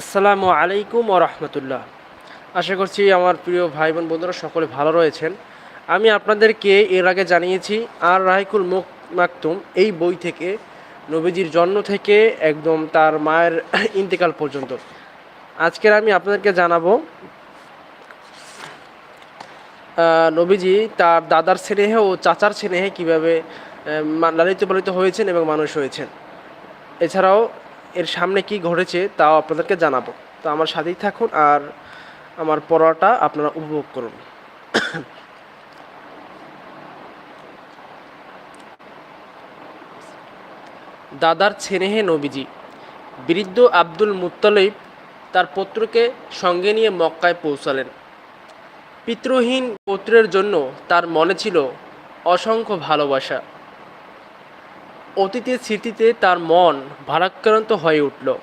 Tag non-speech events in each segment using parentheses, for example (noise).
আসসালামু আলাইকুম ও রহমতুল্লাহ। আশা করছি আমার প্রিয় ভাই বোন বন্ধুরা সকলে ভালো রয়েছেন। আমি আপনাদেরকে এর আগে জানিয়েছি, আর রাহিকুল মুখ মাকতুম এই বই থেকে, নবীজির জন্ম থেকে একদম তার মায়ের ইন্তেকাল পর্যন্ত। আজকের আমি আপনাদেরকে জানাব নবীজি তার দাদার স্নেহে ও চাচার স্নেহে কীভাবে লালিত পালিত হয়েছেন এবং মানুষ হয়েছেন। এছাড়াও এর সামনে কি ঘটেছে তাও আপনাদেরকে জানাব। তো আমার সাথেই থাকুন আর আমার পড়াটা আপনারা উপভোগ করুন। দাদার ছেনেহে নবীজি, বৃদ্ধ আব্দুল মুত্তালিব তার পুত্রকে সঙ্গে নিয়ে মক্কায় পৌঁছালেন। পিতৃহীন পুত্রের জন্য তার মনে ছিল অসংখ্য ভালোবাসা। অতীতের স্মৃতিতে তার মন ভারাক্রান্ত হয়ে উঠল।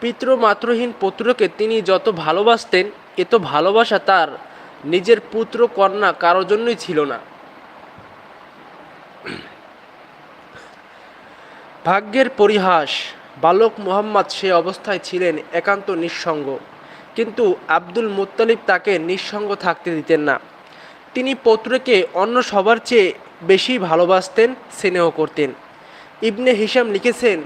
পিতৃ মাতৃহীন পুত্রকে তিনি যত ভালোবাসতেন, এত ভালোবাসা তার নিজের পুত্র কন্যা কারোর জন্যই ছিল না। ভাগ্যের পরিহাস, বালক মোহাম্মদ সে অবস্থায় ছিলেন একান্ত নিঃসঙ্গ। কিন্তু আব্দুল মুত্তালিব তাকে নিঃসঙ্গ থাকতে দিতেন না। তিনি পুত্রকে অন্য সবার চেয়ে বেশি ভালোবাসতেন, স্নেহ করতেন। ইবনে হিসাম লিখেছেন,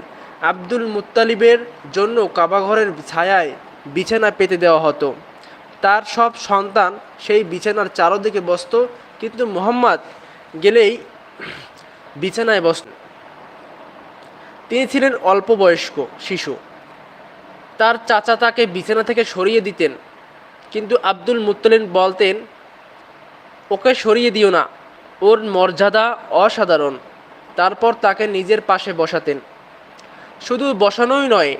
আব্দুল মুত্তালিবের জন্য কাবাঘরের ছায়ায় বিছানা পেতে দেওয়া হতো। তার সব সন্তান সেই বিছানার চারদিকে বসত, কিন্তু মোহাম্মদ গেলেই বিছানায় বসত তিনি ছিলেন অল্প বয়স্ক শিশু। তার চাচা তাকে বিছানা থেকে সরিয়ে দিতেন, কিন্তু আব্দুল মুত্তলিন বলতেন, ওকে সরিয়ে দিও না। ওর মর্যাদা অসাধারণ। তারপর তাকে নিজের পাশে বসাতেন। শুধু বসানোই নয়,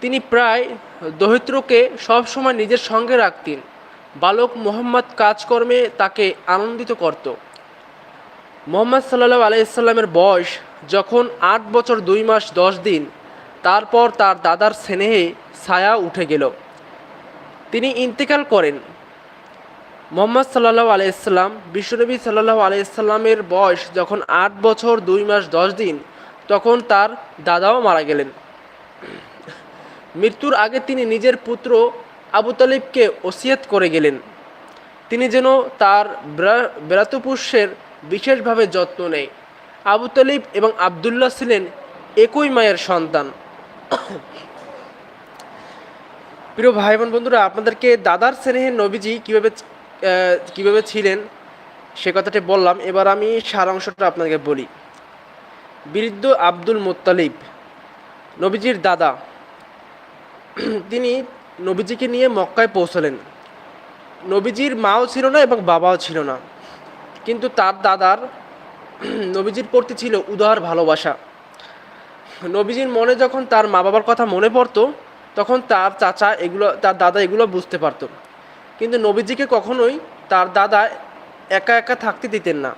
তিনি প্রায় দরিদ্রকে সবসময় নিজের সঙ্গে রাখতেন। বালক মোহাম্মদ কাজকর্মে তাকে আনন্দিত করত। মোহাম্মদ সাল্লাহ আলাইসাল্লামের বয়স যখন আট বছর দুই মাস দশ দিন, তারপর তার দাদার স্নেহে ছায়া উঠে গেল। তিনি ইন্তেকাল করেন। মোহাম্মদ সাল্লাহ আলাইসাল্লাম বিশ্বনবী সাল্লাহ আলাইসাল্লামের বয়স যখন আট বছর দুই মাস দশ দিন, তখন তার দাদাও মারা গেলেন। মৃত্যুর আগে তিনি নিজের পুত্র আবু তালিবকে ওসিয়ত করে গেলেন। তিনি যেন তার বেড়া- বেড়াতপুষ্যের বিশেষভাবে যত্ন নেয়। আবু তালিব এবং আবদুল্লাহ ছিলেন একই মায়ের সন্তান। প্রিয় ভাই বোন বন্ধুরা, আপনাদেরকে দাদার স্নেহের নবীজি কীভাবে কীভাবে ছিলেন, সে কথাটি বললাম। এবার আমি সারাংশটা আপনাকে বলি। বৃদ্ধ আব্দুল মোত্তালিব, নবীজির দাদা। তিনি নবীজিকে নিয়ে মক্কায় পৌঁছলেন। নবীজির মাও ছিল না এবং বাবাও ছিল না। কিন্তু তার দাদার নবীজির প্রতি ছিল উদার ভালোবাসা। নবীজির মনে যখন তার মা বাবার কথা মনে পড়তো, তখন তার চাচা এগুলো, তার দাদা এগুলো বুঝতে পারতো। কিন্তু নবীজিকে কখনোই তার দাদা একা একা থাকতে দিতেন না।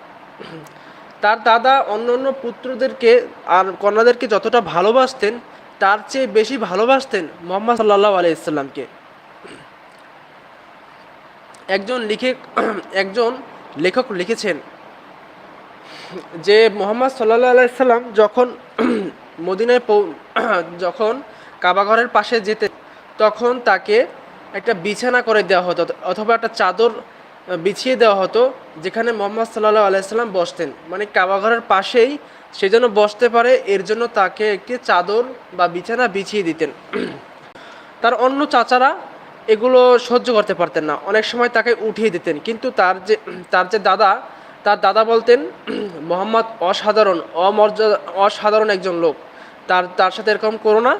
তার দাদা অন্য অন্য পুত্রদেরকে আর কন্যাদেরকে যতটা ভালোবাসতেন, তার চেয়ে বেশি ভালোবাসতেন মোহাম্মদ সাল্লাহ আলাইসাল্লামকে একজন লিখে, একজন লেখক লিখেছেন যে মোহাম্মদ সাল্লাহ আলাইসাল্লাম যখন মদিনায় যখন কাবাঘরের পাশে যেতে তখন তাকে একটা বিছানা করে দেওয়া হতো, অথবা একটা চাদর বিছিয়ে দেওয়া হতো, যেখানে মোহাম্মদ সাল্লাহ আলাইসাল্লাম বসতেন। মানে কাবাঘরের পাশেই সে যেন বসতে পারে, এর জন্য তাকে একটি চাদর বা বিছানা বিছিয়ে দিতেন। তার অন্য চাচারা এগুলো সহ্য করতে পারতেন না। অনেক সময় তাকে উঠিয়ে দিতেন। কিন্তু তার যে তার যে দাদা, তার দাদা বলতেন, মোহাম্মদ অসাধারণ, অমর্যাদা, অসাধারণ একজন লোক। তার তার সাথে এরকম করো না,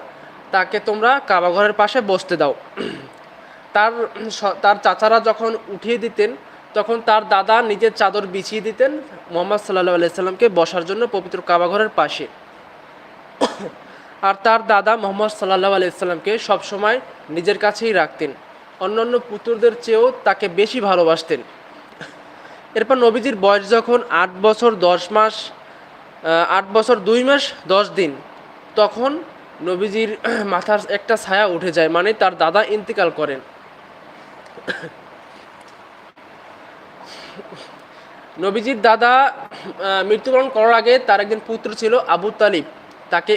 তাকে তোমরা কাবাঘরের পাশে বসতে দাও। তার তার চাচারা যখন উঠিয়ে দিতেন, তখন তার দাদা নিজের চাদর বিছিয়ে দিতেন মোহাম্মদ সাল্লাহ আলাইসাল্লামকে বসার জন্য পবিত্র কাবাঘরের পাশে। আর তার দাদা মোহাম্মদ সাল্লাহ আলাইসাল্লামকে সবসময় নিজের কাছেই রাখতেন। অন্যান্য পুত্রদের চেয়েও তাকে বেশি ভালোবাসতেন। এরপর নবীজির বয়স যখন আট বছর দশ মাস আট বছর দুই মাস দশ দিন, তখন নবীজির মাথার একটা ছায়া উঠে যায় মানে তার দাদা ইন্তেকাল করেন। নবীজির দাদা মৃত্যুবরণ করার আগে তার একজন পুত্র ছিল আবু তালিব। তাকে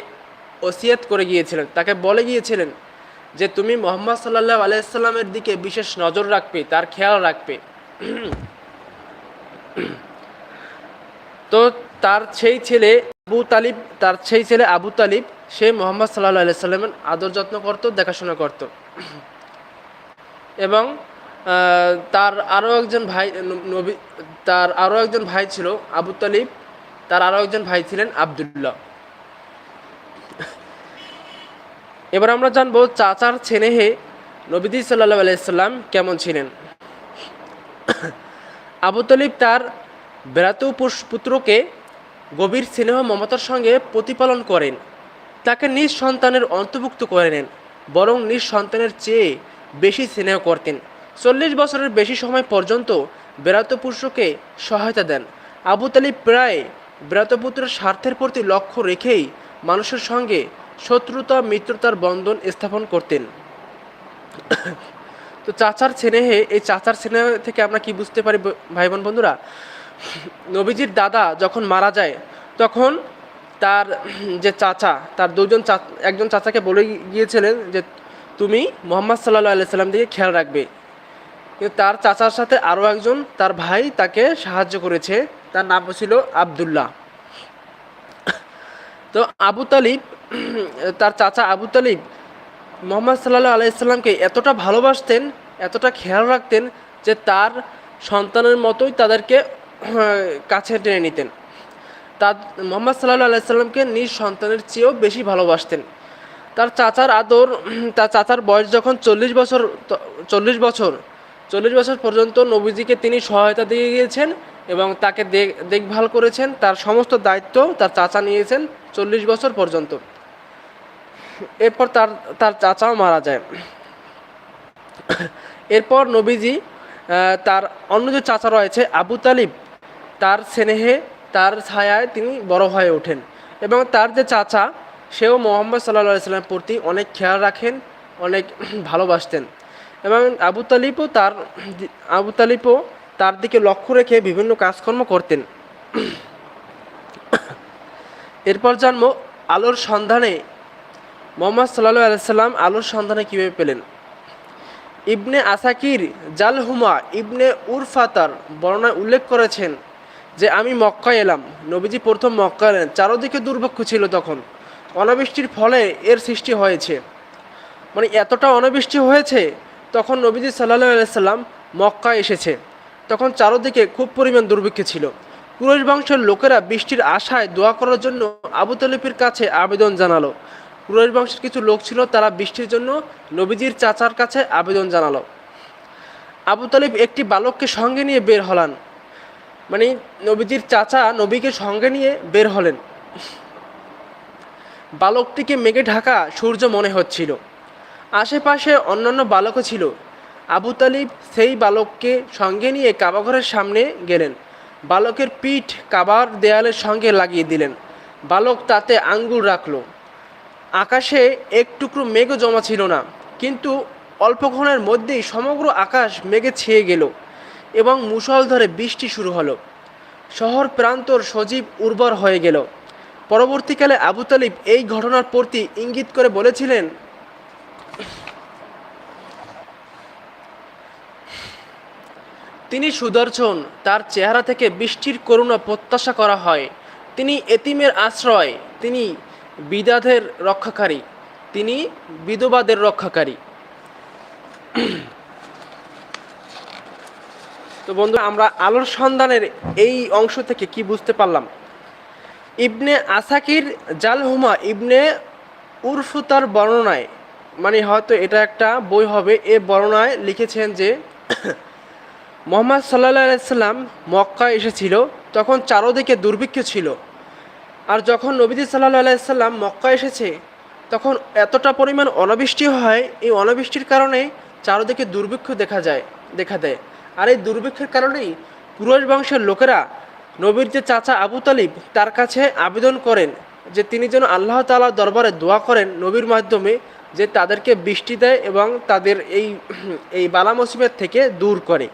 ওসিয়াত করে গিয়েছিলেন। তাকে বলে গিয়েছিলেন যে, তুমি মোহাম্মদ সাল্লাহ আলাইসাল্লামের দিকে বিশেষ নজর রাখবে, তার খেয়াল রাখবে। তো তার সেই ছেলে আবু তালিব, তার সেই ছেলে আবু তালিব, সে মোহাম্মদ সাল্লাহ আলাইসাল্লামের আদর যত্ন করত, দেখাশোনা করত। এবং তার আরও একজন ভাই, নবী, তার আরও একজন ভাই ছিল আবু তালিব, তার আরও একজন ভাই ছিলেন আবদুল্লাহ। এবার আমরা জানব চাচার ছেনেহে নবীদি সাল্লাহ আলাইসাল্লাম কেমন ছিলেন। আবু তালিব তার বেড়াত পুত্রকে গভীর স্নেহ মমতার সঙ্গে প্রতিপালন করেন। তাকে নিজ সন্তানের অন্তর্ভুক্ত করে নেন, বরং নিজ সন্তানের চেয়ে বেশি স্নেহ করতেন। চল্লিশ বছরের বেশি সময় পর্যন্ত বেড়াতপুত্রকে সহায়তা দেন। আবু তালিব প্রায় বেড়াতপুত্রের স্বার্থের প্রতি লক্ষ্য রেখেই মানুষের সঙ্গে শত্রুতা, মিত্রতার বন্ধন স্থাপন করতেন। তো চাচার স্নেহে এই চাচার স্নেহ থেকে আমরা কি বুঝতে পারি ভাই বোন বন্ধুরা? নবীজির দাদা যখন মারা যায়, তখন তার যে চাচা, তার দুজন একজন চাচাকে বলে গিয়েছিলেন যে, তুমি মোহাম্মদ সাল্লাহ আলিয়া সাল্লাম দিকে খেয়াল রাখবে। কিন্তু তার চাচার সাথে আরও একজন, তার ভাই তাকে সাহায্য করেছে। তার নাম ছিল আবদুল্লাহ। তো আবু তালিব, তার চাচা আবু তালিব মোহাম্মদ সাল্লাহ আলাইসাল্লামকে এতটা ভালোবাসতেন, এতটা খেয়াল রাখতেন যে তার সন্তানের মতোই তাদেরকে, কাছে টেনে নিতেন। তার, মোহাম্মদ সাল্লাহ আলাইসাল্লামকে নিজ সন্তানের চেয়েও বেশি ভালোবাসতেন। তার চাচার আদর, তার চাচার বয়স যখন চল্লিশ বছর চল্লিশ বছর চল্লিশ বছর পর্যন্ত নবীজিকে তিনি সহায়তা দিয়ে গিয়েছেন এবং তাকে দেখ- দেখভাল করেছেন, তার সমস্ত দায়িত্ব তার চাচা নিয়েছেন চল্লিশ বছর পর্যন্ত। এরপর তার তার চাচাও মারা যায়। এরপর নবীজি তার অন্য যে চাচা রয়েছে, আবু তালিব, তার স্নেহে, তার ছায়ায় তিনি বড় হয়ে ওঠেন এবং তার যে চাচা, সেও মোহাম্মদ সাল্লা সাল্লামের প্রতি অনেক খেয়াল রাখেন, অনেক ভালোবাসতেন। এবং আবু তালিবও তার আবু তালিবও তার দিকে লক্ষ্য রেখে বিভিন্ন কাজকর্ম করতেন। এরপর জন্ম আলোর সন্ধানে। মোহাম্মদ সাল্লাহ আলাইসাল্লাম আলোর সন্ধানে কীভাবে পেলেন? ইবনে আসাকির জালহুমা ইবনে উরফাতার বর্ণায় উল্লেখ করেছেন যে, আমি মক্কায় এলাম। নবীজি প্রথম মক্কা এলেন। চারদিকে দুর্ভিক্ষ ছিল তখন। অনাবৃষ্টির ফলে এর সৃষ্টি হয়েছে। মানে এতটা অনাবৃষ্টি হয়েছে তখন নবীজি সাল্লাহ আলাইসাল্লাম মক্কায় এসেছে। তখন চারোদিকে খুব পরিমাণ দুর্ভিক্ষ ছিল। কুরৈশ বংশের লোকেরা বৃষ্টির আশায় দোয়া করার জন্য আবু তালিবের কাছে আবেদন জানালো। কুরৈশ বংশের কিছু লোক ছিল, তারা বৃষ্টির জন্য নবীজির চাচার কাছে আবেদন জানালো। আবু তালিব একটি বালককে সঙ্গে নিয়ে বের হলান। মানে নবীজির চাচা নবীকে সঙ্গে নিয়ে বের হলেন। বালকটিকে মেঘে ঢাকা সূর্য মনে হচ্ছিল। আশেপাশে অন্যান্য বালকও ছিল। আবু তালিব সেই বালককে সঙ্গে নিয়ে কাবাঘরের সামনে গেলেন। বালকের পিঠ কাবার দেয়ালের সঙ্গে লাগিয়ে দিলেন। বালক তাতে আঙ্গুর রাখল। আকাশে এক টুকরো মেঘও জমা ছিল না, কিন্তু অল্পক্ষণের মধ্যেই সমগ্র আকাশ মেঘে ছেয়ে গেল এবং মুষলধারে বৃষ্টি শুরু হলো। শহর প্রান্তর সজীব উর্বর হয়ে গেল। পরবর্তীকালে আবু তালিব এই ঘটনার প্রতি ইঙ্গিত করে বলেছিলেন তিনি সুদর্শন, তার চেহারা থেকে বৃষ্টির করুণা প্রত্যাশা করা হয়। তিনি এতিমের আশ্রয়, তিনি বিদাদের রক্ষাকারী, তিনি বিধবাদের রক্ষাকারী। তো বন্ধু আমরা আলোর সন্ধানের এই অংশ থেকে কি বুঝতে পারলাম? ইবনে আসাকির জালহুমা ইবনে উরফুতার বর্ণনায় মানে হয়তো এটা একটা বই হবে, এ বর্ণনায় লিখেছেন যে মোহাম্মদ সাল্লা সাল্লাম মক্কা এসেছিল, তখন চারোদিকে দুর্ভিক্ষ ছিল। আর যখন নবীজি সাল্লাহ আলাইসাল্লাম মক্কা এসেছে, তখন এতটা পরিমাণ অনাবৃষ্টি হয়, এই অনাবৃষ্টির কারণে চারোদিকে দুর্ভিক্ষ দেখা যায়, দেখা দেয়। আর এই দুর্ভিক্ষের কারণেই কুরৈশ বংশের লোকেরা নবীর যে চাচা আবু তালিব, তার কাছে আবেদন করেন যে তিনি যেন আল্লাহ তাআলার দরবারে দোয়া করেন নবীর মাধ্যমে যে তাদেরকে বৃষ্টি দেয় এবং তাদের এই এই বালা মুসিবত থেকে দূর করে।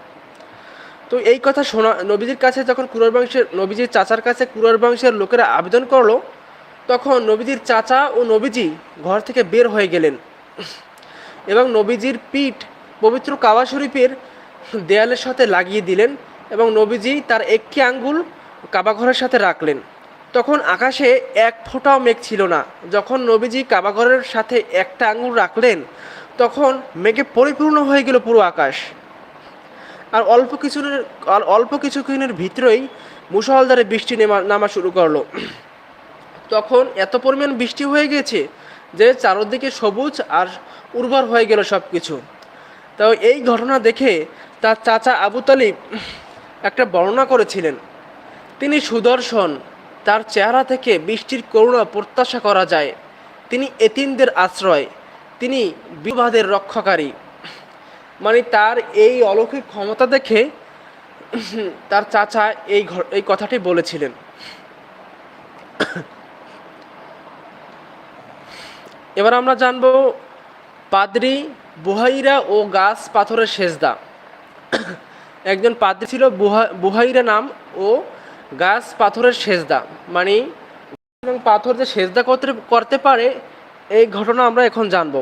তো এই কথা শোনা, নবীজির কাছে যখন কুরর বংশের, নবীজির চাচার কাছে কুরর বংশের লোকেরা আবেদন করল, তখন নবীজির চাচা ও নবীজি ঘর থেকে বের হয়ে গেলেন। এবং নবীজির পিঠ পবিত্র কাবা শরীফের দেয়ালের সাথে লাগিয়ে দিলেন এবং নবীজি তার একটি আঙ্গুল কাবাঘরের সাথে রাখলেন। তখন আকাশে এক ফোঁটাও মেঘ ছিল না। যখন নবীজি কাবাঘরের সাথে একটা আঙ্গুল রাখলেন, তখন মেঘে পরিপূর্ণ হয়ে গেল পুরো আকাশ। আর অল্প কিছু আর অল্প কিছুক্ষণের ভিতরেই মুসলধারে বৃষ্টি নেমা, নামা শুরু করল। তখন এত পরিমাণ বৃষ্টি হয়ে গেছে যে চারদিকে সবুজ আর উর্বর হয়ে গেল সব কিছু তো এই ঘটনা দেখে তার চাচা আবু তালিব একটা বর্ণনা করেছিলেন। তিনি সুদর্শন, তার চেহারা থেকে বৃষ্টির করুণা প্রত্যাশা করা যায়। তিনি এতিমদের আশ্রয়, তিনি বিবাদের রক্ষাকারী। মানে তার এই অলৌকিক ক্ষমতা দেখে তার চাচা এই এই কথাটি বলেছিলেন। এবার আমরা জানব পাদ্রি, বুহাইরা ও গাছ পাথরের সেজদা। একজন পাদ্রি ছিল বুহা, বুহাইরা নাম ও গাছ পাথরের সেজদা। মানে এবং পাথর যে সেজদা করতে করতে পারে, এই ঘটনা আমরা এখন জানব।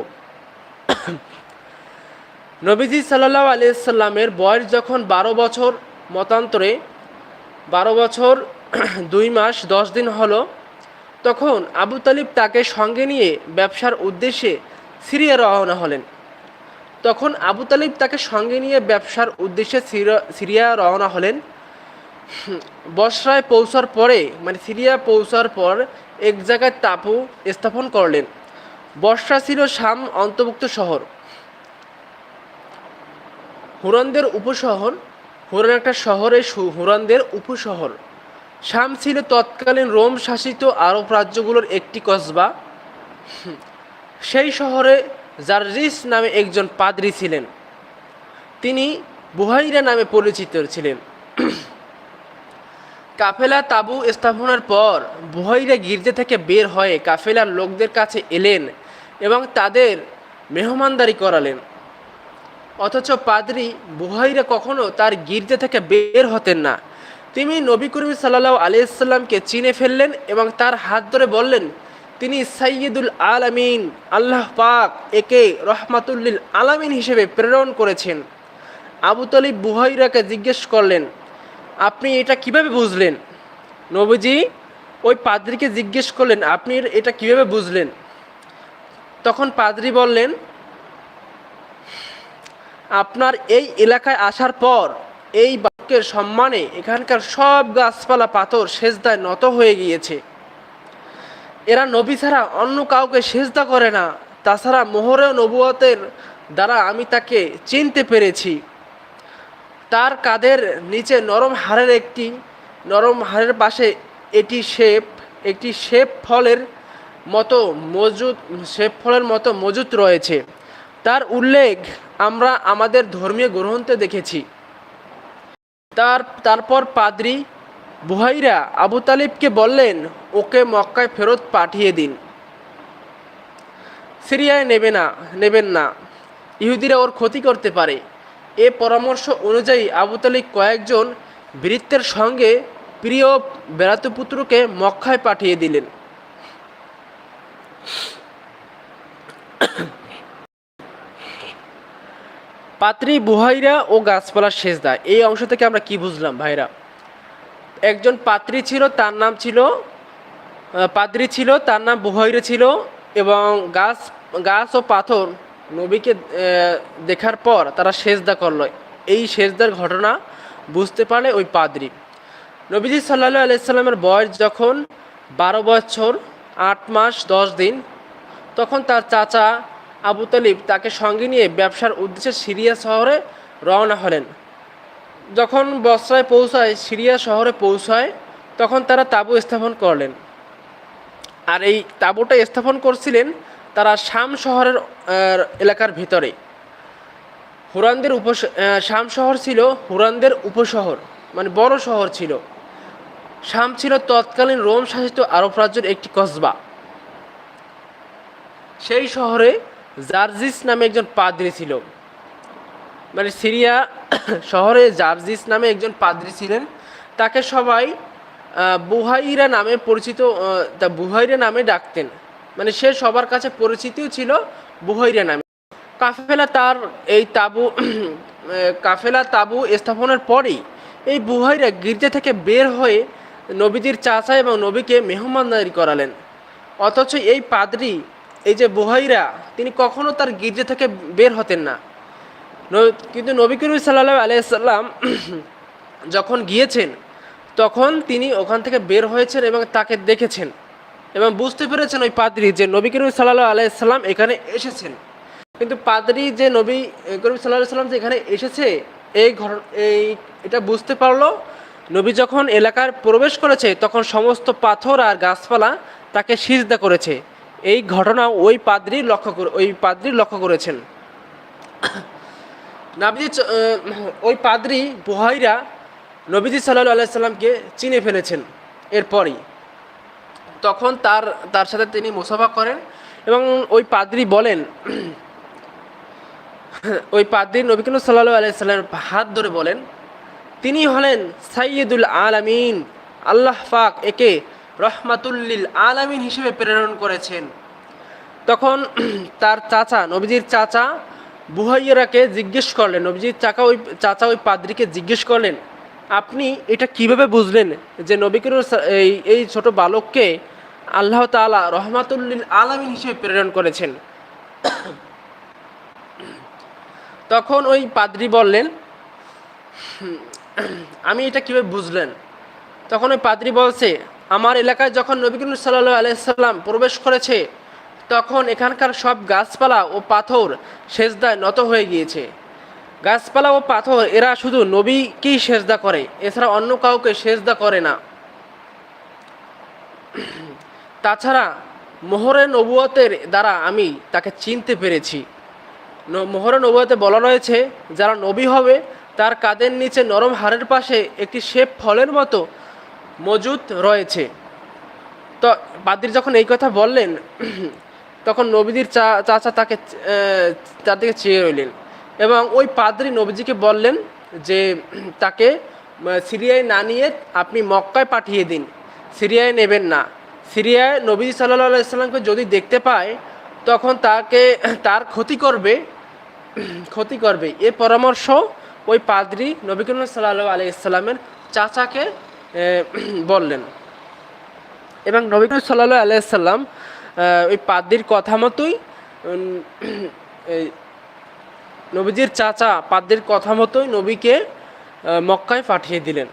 নবীজি সাল্লাহ আলিয়াল্লামের বয়স যখন বারো বছর মতান্তরে, বারো বছর (clears throat) দুই মাস দশ দিন হলো, তখন আবু তালিব তাকে সঙ্গে নিয়ে ব্যবসার উদ্দেশ্যে সিরিয়া রওনা হলেন। তখন আবু তালিব তাকে সঙ্গে নিয়ে ব্যবসার উদ্দেশ্যে সিরিয়া- রওনা হলেন। (clears throat) বসরায় পৌঁছার পরে মানে সিরিয়া পৌঁছার পর এক জায়গায় তাপু স্থাপন করলেন। বর্ষা ছিল শাম অন্তর্ভুক্ত শহর। হুরনদের উপশহর, হুরন একটা শহরে হুরনদের উপশহর। শাম ছিল তৎকালীন রোম শাসিত আরব রাজ্যগুলোর একটি কসবা। সেই শহরে জার্জিস নামে একজন পাদ্রী ছিলেন। তিনি বুহাইরা নামে পরিচিত ছিলেন। কাফেলা তাবু স্থাপনের পর বুহাইরা গির্জা থেকে বের হয়ে কাফেলার লোকদের কাছে এলেন এবং তাদের মেহমানদারি করালেন। অথচ পাদ্রি বুহাইরা কখনো তার গির্জা থেকে বের হতেন না। তিনি নবী করিম সাল্লাহ আলিয়াল্লামকে চিনে ফেললেন এবং তার হাত ধরে বললেন, তিনি সাইয়দুল আলামিন, আল্লাহ পাক একে রহমাতুল্লিল আলামিন হিসেবে প্রেরণ করেছেন। আবু তালিব বুহাইরাকে জিজ্ঞেস করলেন, আপনি এটা কীভাবে বুঝলেন? নবীজি ওই পাদ্রিকে জিজ্ঞেস করলেন, আপনি এটা কীভাবে বুঝলেন? তখন পাদ্রি বললেন আপনার এই এলাকায় আসার পর এই বাক্যের সম্মানে এখানকার সব গাছপালা, পাথর সেজদায় নত হয়ে গিয়েছে। এরা নবী ছাড়া অন্য কাউকে সেজদা করে না। তাছাড়া মোহরে নবুয়তের দ্বারা আমি তাকে চিনতে পেরেছি। তার কাদের নিচে নরম হাড়ের একটি, নরম হাড়ের পাশে এটি শেপ, একটি শেপ ফলের মতো মজুদ শেপ ফলের মতো মজুদ রয়েছে। তার উল্লেখ আমরা আমাদের ধর্মীয় গ্রন্থে দেখেছি। তার, তারপর পাদ্রি বুহাইরা আবু তালিবকে বললেন, ওকে মক্কায় ফেরত পাঠিয়ে দিন। সিরিয়ায় নেবে না, নেবেন না। ইহুদিরা ওর ক্ষতি করতে পারে। এ পরামর্শ অনুযায়ী আবু তালিব কয়েকজন বৃত্তের সঙ্গে প্রিয় বেড়াতে পুত্রকে মক্কায় পাঠিয়ে দিলেন। পাত্রী বুহাইরা ও গাছপালার সেজদা। এই অংশ থেকে আমরা কি বুঝলাম, ভাইরা? একজন পাত্রী ছিল, তার নাম ছিল পাদ্রী ছিল, তার নাম বুহাইরা ছিল এবং গাছ গাছ ও পাথর নবীকে দেখার পর তারা সেজদা করল। এই সেজদার ঘটনা বুঝতে পারলে ওই পাদ্রী। নবীজি সাল্লাহ আলাইসাল্লামের বয়স যখন বারো বছর, আট মাস, দশ দিন, তখন তার চাচা আবু তালিব তাকে সঙ্গে নিয়ে ব্যবসার উদ্দেশ্যে সিরিয়া শহরে রওনা হলেন। যখন বস্রায় পৌঁছায়, সিরিয়া শহরে পৌঁছায়, তখন তারা তাঁবু স্থাপন করলেন। আর এই তাঁবুটা স্থাপন করছিলেন তারা শাম শহরের এলাকার ভিতরে। হুরানদের উপ শাম শহর ছিল হুরানদের উপশহর মানে বড় শহর ছিল। শাম ছিল তৎকালীন রোম শাসিত আরব রাজ্যের একটি কসবা। সেই শহরে জার্জিস নামে একজন পাদ্রী ছিল। মানে সিরিয়া শহরে জার্জিস নামে একজন পাদ্রী ছিলেন। তাকে সবাই বুহাইরা নামে পরিচিত তা বুহাইরা নামে ডাকতেন। মানে সে সবার কাছে পরিচিতিও ছিল বুহাইরা নামে। কাফেলা তার এই তাবু কাফেলা তাবু স্থাপনের পরেই এই বুহাইরা গির্জা থেকে বের হয়ে নবীজির চাচা এবং নবীকে মেহমানদারি করালেন। অথচ এই পাদ্রি এই যে বুহাইরা, তিনি কখনো তার গির্জা থেকে বের হতেন না। কিন্তু নবী করিম সাল্লাহ আলাইসাল্লাম (clears throat) যখন গিয়েছেন, তখন তিনি ওখান থেকে বের হয়েছেন এবং তাকে দেখেছেন এবং বুঝতে পেরেছেন ওই পাদ্রি যে নবী করিম সাল্লাহ আলাইসাল্লাম এখানে এসেছেন। কিন্তু পাদ্রি যে নবী করিম সাল্লাহ সাল্লাম যে এখানে এসেছে, এই ঘর, এই, এটা বুঝতে পারল, নবী যখন এলাকার প্রবেশ করেছে, তখন সমস্ত পাথর আর গাছপালা তাকে সিজদা করেছে। এই ঘটনা ওই পাদ্রি লক্ষ্য করে ওই পাদ্রি লক্ষ্য করেছেন। নাবিজি ওই পাদ্রি বুহাইরা নবীজি সাল্লাহ আলাইসাল্লামকে চিনে ফেলেছেন এরপরই। তখন তার তার সাথে তিনি মুসাফা করেন এবং ওই পাদ্রি বলেন, ওই পাদ্রি নবীকুল সাল্লাহ আলাইসাল্লামের হাত ধরে বলেন, তিনি হলেন সাইয়দুল আলামিন, আল্লাহ পাক, একে রহমাতুল্লিল আলামিন হিসেবে প্রেরণ করেছেন। তখন (clears throat) তার চাচা, নবীজির চাচা বুহাইয়ারাকে জিজ্ঞেস করলেন, নবীজির চাকা ওই, চাচা ওই পাদ্রিকে জিজ্ঞেস করলেন, আপনি এটা কীভাবে বুঝলেন যে নবী করিম সা- এই এই ছোট বালককে আল্লাহ তাআলা রহমাতুল্লিল আলামিন হিসেবে প্রেরণ করেছেন? (clears throat) তখন ওই পাদ্রি বললেন, আমি এটা কীভাবে বুঝলেন? তখন ওই পাদ্রি বলছে আমার এলাকায় যখন নবী করিম সাল্লাহ আলাইসাল্লাম প্রবেশ করেছে, তখন এখানকার সব গাছপালা ও পাথর সেজদায় নত হয়ে গিয়েছে। গাছপালা ও পাথর, এরা শুধু নবীকেই সেজদা করে, এছাড়া অন্য কাউকে সেজদা করে না। তাছাড়া মোহরে নবুয়তের দ্বারা আমি তাকে চিনতে পেরেছি। মোহরে নবুয়তে বলা রয়েছে, যারা নবী হবে, তার কাদের নিচে নরম হাড়ের পাশে একটি শেপ ফলের মতো মজুদ রয়েছে। তো বাদির যখন এই কথা বললেন, (clears throat) তখন নবীজির চা, চাচা তাকে তার দিকে চেয়ে রইলেন এবং ওই পাদ্রি নবীজিকে বললেন যে, (clears throat) তাকে সিরিয়ায় না নিয়ে আপনি মক্কায় পাঠিয়ে দিন। সিরিয়ায় নেবেন না। সিরিয়ায় নবীজি সাল্লাহ আলাইসাল্লামকে যদি দেখতে পায়, তখন তাকে, (clears throat) তার ক্ষতি করবে ক্ষতি করবে। এ পরামর্শ ওই পাদ্রি নবী করিম সাল্লাহ আলাইসাল্লামের চাচাকে বললেন। এবং নবী করিম সাল্লাহ আলাইসাল্লাম ওই পাদ্রির কথা মতোই নবীজির চাচা পাদ্রির কথা মতোই নবীকে মক্কায় পাঠিয়ে দিলেন।